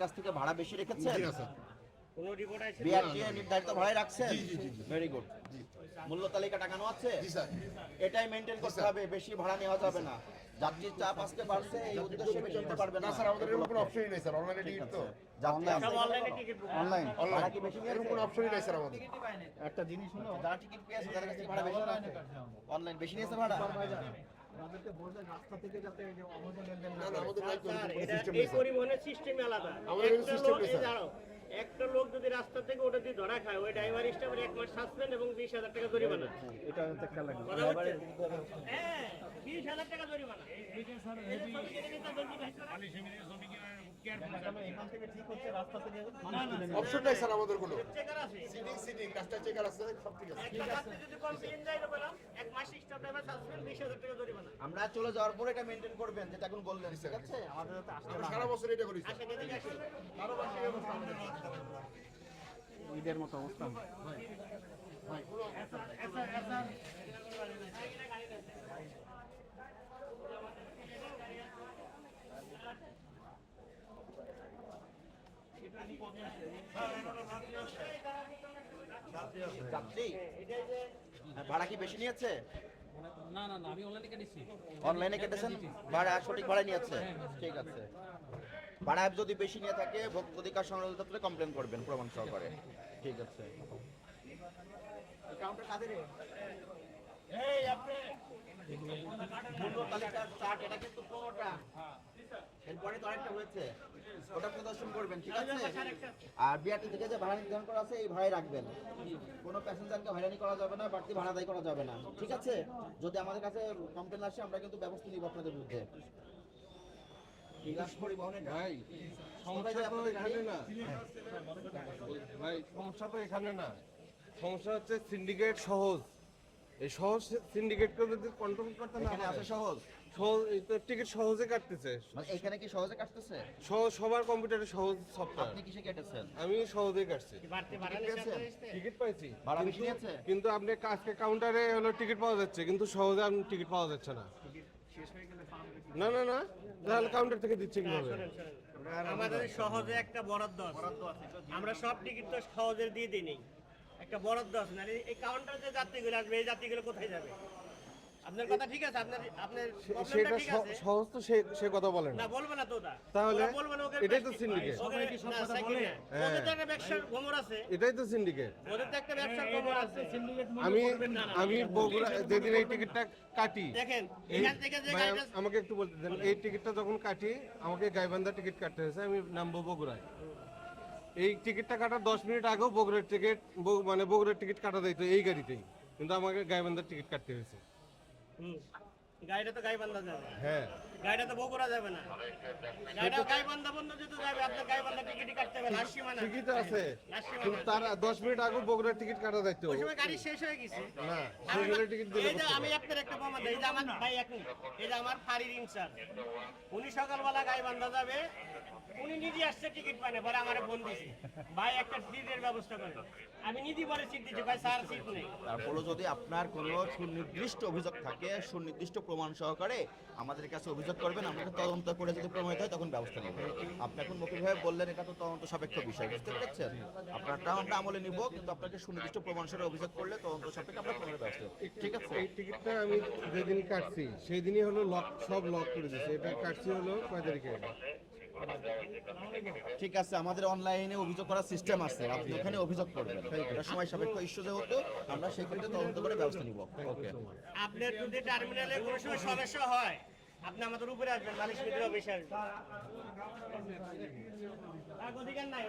কাছ থেকে ভাড়া বেশি রেখেছেন? কোনো রিপোর্ট আছে বিআরটি নির্ধারিত ভাড়ায় রাখছেন? জি, জি, জি, জি। ভেরি গুড মূল্য তালিকা টাকানো আছে? এটাই মেনটেন করতে হবে বেশি ভাড়া নেওয়া যাবে না। যাত্রীর চাপ আজকে বাড়ছে এই উদ্দেশ্যে বেশি পারবে না। স্যার আমাদের এরকম কোনো অপশনই নেই স্যার। অনলাইনে টিকিট তো। অনলাইনে টিকিট অনলাইন ভাড়া কি বেশি এরকম কোনো অপশনই নেই স্যার আমাদের। একটা জিনিস হলো যারা টিকিট পেয়েছে তাদের কাছে ভাড়া বেশি অনলাইন বেশি নিয়েছে ভাড়া? না না আমাদের নাই তো স্যার এরকম কোনো এটা সিস্টেম এই নেই সিস্টেম আলাদা। একটা লোক যদি রাস্তা থেকে ওটা দিয়ে ধরা খায় ওই ড্রাইভার স্টাফের এক মাস সাসপেন্ড এবং বিশ হাজার টাকা জরিমানা। এটা? হ্যাঁ বিশ হাজার টাকা জরিমানা। এই যে ছবি কেটে নিতে বলছি ভাই, এখান থেকে ঠিক হচ্ছে অপশন নাই স্যার আমাদের কোনো। সিটিং সিটিং রাস্তা চেকার আছে সব ঠিক আছে। একটা যাত্রী যদি কমপ্লেন যায় তো বললাম এক মাস স্টাফ ড্রাইভার সাসপেন্ড বিশ হাজার টাকা জরিমানা। আমরা চলে যাওয়ার পরে এটা মেনটেন করবেন যেটা এখন বললেন ঠিক আছে? আমাদের সারা বছর এটা করি আমাদের ঈদের মতো অবস্থা। যাত্রী হ্যাঁ, ভাড়া কি বেশি নিয়েছে? না না না আমি অনলাইনে কেটেছি। অনলাইনে কেটেছেন? ভাড়া সঠিক ভাড়া নিয়েছে? ঠিক আছে। ভাড়া যদি বেশি নিয়ে থাকে ভোক্তা অধিকার সংগ্রহ দপ্তরে কমপ্লেন করবেন প্রমাণ সহকারে। ঠিক আছে। কাউন্টার কাদের এই আপনি। মূল্য তালিকার চার্ট এটা কিন্তু কোনোটা এরপরে তো আরেকটা হয়েছে। ওটা প্রদর্শন করবেন ঠিক আছে? আর বিআরটি থেকে যে ভাড়া নির্ধারণ করা আছে এই ভাড়াই রাখবেন। কোনো প্যাসেঞ্জারকে হয়রানি করা যাবে না বাড়তি ভাড়া দায়ী করা যাবে না। ঠিক আছে? যদি আমাদের কাছে কমপ্লেন আসে আমরা কিন্তু ব্যবস্থা নিব আপনাদের বিরুদ্ধে। ভাই সমস্যা তো এখানে না। ভাই সমস্যা তো এখানে না। সমস্যা হচ্ছে সিন্ডিকেট সহজ। এই সহজ সিন্ডিকেটকে যদি কন্ট্রোল করতে না আছে সহজ। টিকিট সহজে কাটতেছে। মানে এখানে কি সহজে কাটতেছে? সবার কম্পিউটারে সহজ সফটওয়্যার আপনি কিসে কেটেছেন আমি সহজেই কাটছি। আছে। টিকিট পাইছি। ভাড়া বেশি নিয়েছে? কিন্তু আপনি আজকে কাউন্টারে হলো টিকিট পাওয়া যাচ্ছে কিন্তু সহজে আপনি টিকিট পাওয়া যাচ্ছে না। না না না। তাহলে কাউন্টার থেকে দিচ্ছে কীভাবে। আমাদের সহজে একটা বরাদ্দ আছে। আমরা সব টিকিট তো সহজে দিয়ে দিই একটা বরাদ্দ আছে না এই কাউন্টার যে যাত্রীগুলো আসবে এই যাত্রীগুলো কোথায় যাবে? আপনার কথা ঠিক আছে আপনার আপনার সেটা ঠিক স- আছে। সহজ তো সে সে কথা বলে না। বলবে না তো ওটা। তাহলে বলবে না ওকে এটাই তো syndicate। ওকে না second hand। ওদের তো একটা ব্যবসার গোমর আছে। এটাই তো সিন্ডিকেট ওদের তো একটা ব্যবসার গোমর আছে। আমি আমি বগুড়া যেদিন এই টিকিটটা কাটি দেখেন এখান থেকে যে আমাকে একটু বলতে দেন এই টিকিটটা যখন কাটি আমাকে গাইবান্ধা টিকিট কাটতে হয়েছে আমি নামবো বগুড়ায়। এই টিকিটটা কাটার দশ মিনিট আগেও বগুড়ার টিকিট মানে বগুড়ার টিকিট কাটা যাইতো এই গাড়িতেই। কিন্তু আমাকে গাইবান্ধার টিকিট কাটতে হয়েছে। 嗯。গাড়িটা তো গাইবান্ধা যাবে। হ্যাঁ। গাড়িটা তো বগুড়া যাবে না। গাড়িটা গাইবান্ধা বন্ধ যেহেতু যাবে আপনার গাইবান্ধা টিকিটই কাটতে হবে লাস্ট সীমানা। ঠিকই আছে। কিন্তু তার দশ মিনিট আগেও বগুড়ার টিকিট কাটা যাইতো ওই সময় গাড়ি শেষ হয়ে গেছে। না আমি- সেগুলো টিকিট দিলে এই যে আমি আপনার একটা প্রমাণ দিই যে আমার ভাই এক এই যে আমার ফাঁড়ির ইনচার্জ উনি সকালবেলা গাইবান্ধা যাবে। উনি নিজে আসছে টিকিট পায় না পরে আমার ফোন দিছে। ভাই একটা সিটের ব্যবস্থা করে আমি নিজে বলে সিট দিচ্ছি ভাই স্যার সিট নেই। তারপরে যদি আপনার কোনো সুনির্দিষ্ট অভিযোগ থাকে সুনির্দিষ্ট প্রমাণ সহকারে আমাদের কাছে অভিযোগ করবেন আমরা তদন্ত করে যদি প্রমাণিত হয়, তখন ব্যবস্থা নেব। আপনি এখন মকিলভাবে বললেন, এটা তো তদন্ত সাপেক্ষ বিষয়, বুঝতে পেরেছেন? আপনার আমরা আমলে নিব, কিন্তু আপনাকে সুনির্দিষ্ট প্রমাণ সহ অভিযোগ করলে তদন্ত সাপেক্ষে আমরা প্রমাণের ব্যবস্থা ঠিক আছে? এই টিকিটটা আমি যেদিন কাটছি সেই দিনই হলো লক, সব লক করে দিয়েছে। এটা কাটছি হলো কয় তারিখে? ঠিক আছে, আমাদের অনলাইনে অভিযোগ করার সিস্টেম আছে। আপনি ওখানে অভিযোগ করবেন। এটা সময় সাপেক্ষ ইস্যু যেহেতু, আমরা সেই ক্ষেত্রে তদন্ত করে ব্যবস্থা নিব। ওকে আপনার যদি টার্মিনালে কোনো সময় সমস্যা হয়, আপনি আমাদের উপরে আসবেন মালিশ মিত্র অফিসে আসবেন অধিকার নাই